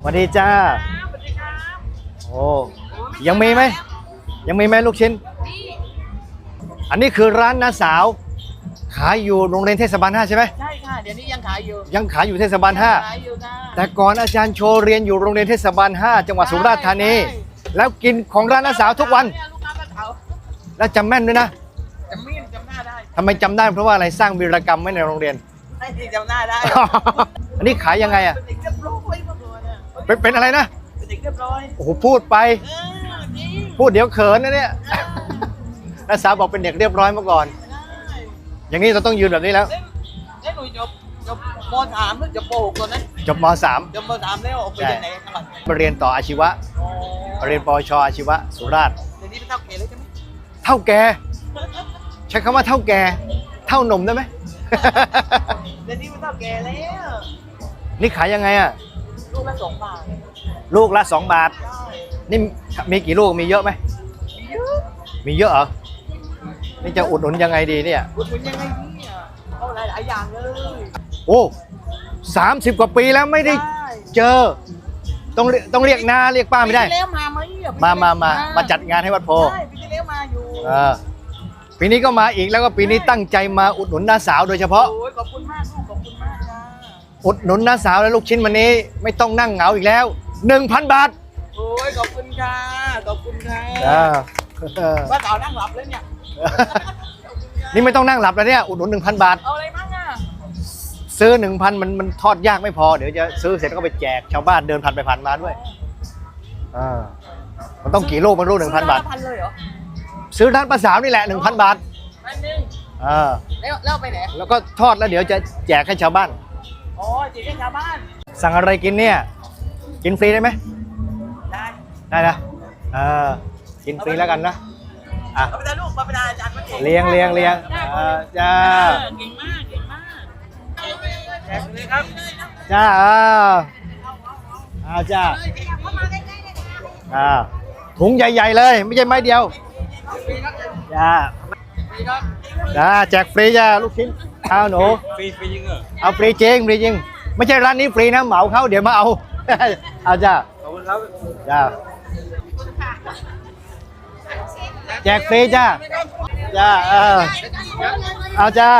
สวัสดีจ้าสวัสดีครับโอ้ยังมีไหม ยังมีไหมลูกชิ้นนี่อันนี้คือร้านน้าสาว ขายอยู่โรงเรียนเทศบาล5ใช่ไหมใช่ค่ะ เดี๋ยวนี้ยังขายอยู่ ยังขายอยู่เทศบาลขายอยู่นะ5แต่ก่อนอาจารย์โชว์เรียนอยู่โรงเรียนเทศบาล5จังหวัดสุราษฎร์ธานี แล้วกินของร้านน้าสาวทุกวันเยลูกค้าก็เถาแล้วจำแม่นด้วยนะจำมีดจำหน้าได้ทำไมจำได้เพราะว่าอะไรสร้างวีรกรรมไว้ในโรงเรียนไอ้ที่จำหน้าได้ อันนี้ขายยังไงอะ เป็นเด็กเรียบร้อยมากเลยเนี่ยเป็นเป็นอะไรนะ เป็นเด็กเรียบร้อย โอ้โหพูดไป เออจริงพูดเดี๋ยวเขินนะเนี่ยน้าสาวบอกเป็นเด็กเรียบร้อยมาก่อน ได้อย่างนี้เราต้องยืนแบบนี้แล้วเล่นเล่นหนูจบจบมสามหรือจบปหกตัวนั้นจบม .3 จบมสามแล้วออกไปใช่เรียนไหนจังหวัดมาเรียนต่ออาชีวะอ๋อเรียนปวชอาชีวะสุราษฎร์เดี๋ยวนี้เป็นเท่าเกเลยใช่ไหมเท่าแกใช้คำว่าเท่าแกเท่านมได้ไหม เดี๋ยวนี้เป็นเท่าเกแล้วนี่ขายยังไงอะ ลูกละสองบาทลูกละ2บาทได้นี่มีกี่ลูกมีเยอะไหมมีเยอะมีเยอะเหรอนี่จะอุดหนุนยังไงดีเนี่ยคุณคุณยังไงเนี่ยเอาหลายหลายๆอย่างเลยโอ้สามสิบกว่าปีแล้วไม่ได้เจอ ต้องเรียกต้องเรียกนาเรียกป้าไม่ได้ปีที่แล้วมาไหมอะปีมาที่มาแล้วมามาจัดงานให้วัดโพใช่ปีที่แล้วมาอยู่เออปีนี้ก็มาอีกแล้วก็ปีนี้ตั้งใจมาอุดหนุนน้าสาวโดยเฉพาะโอ้ยขอบคุณมากลูกขอบคุณมากจ้า อุดหนุนน้าสาวและลูกชิ้นวันนี้ ไม่ต้องนั่งเหงาอีกแล้ว 1,000 บาทโอ้ยขอบคุณค่ะขอบคุณค่ะอ่าเออว่าต่อนั่งหลับแล้วเนี่ยนี่ไม่ต้องนั่งหลับแล้วเนี่ยอุดหนุน1,000 บาท เอาอะไรบ้างอะซื้อ 1,000มันมันทอดยากไม่พอเดี๋ยวจะซื้อเสร็จก็ไปแจกชาวบ้านเดินผ่านไปผ่านมาด้วยอ่ามันต้องกี่ลูกมันลูก1,000 บาทพันเลยเหรอซื้อร้านป้าสาวนี่แหละ 1,000 บาทพันหนึ่งอ่าแล้วแล้วเอาไปไหน แล้วก็ทอดแล้วเดี๋ยวจะแจกให้ชาวบ้าน อ๋อจีให้ชาวบ้าน สั่งอะไรกินเนี่ย กินฟรีได้ไหม ได้ได้นะเออกินฟรีแล้วกันนะ อะเอาไปได้ลูกเอาไปได้อาจารย์มาเก่งเลี้ยงเลี้ยงเลี้ยงเออจ้าเออเก่งมากเก่งมากแจกเลยครับจ้าอ้าวอ้าวจ้าอ่าถุงใหญ่ ๆ เลย ไม่ใช่ไม้เดียวจ้านี่ครับ จ้าแจกฟรีจ้าลูกชิ้นเอาหนูฟรีฟรีจริงเหรอเอาฟรีจริงฟรีจริง ไม่ใช่ร้านนี้ฟรีนะเหมาเขาเดี๋ยวมาเอาเอาจ้าขอบคุณครับจ้าแจกฟรีจ้าจ้าเออเอาจ้า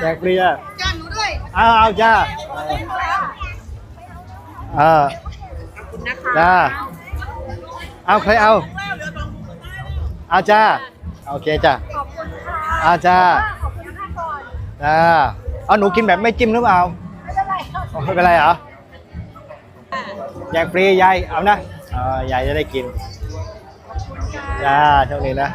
แจกฟรีจ้าจ้างหนูด้วยเอาเอาจ้าเออขอบคุณนะคะจ้าเอาใครเอาเอาจ้าโอเคจ้าขอบคุณค่ะเอาจ้าขอบคุณค่ะก่อนจ้าเอาหนูกินแบบไม่จิ้มหรือเปล่าไม่เป็นไรค่ะอ๋อไม่เป็นไรเหรอแจกฟรียายเอานะเออยายจะได้กินจ้าเท่านี้นะ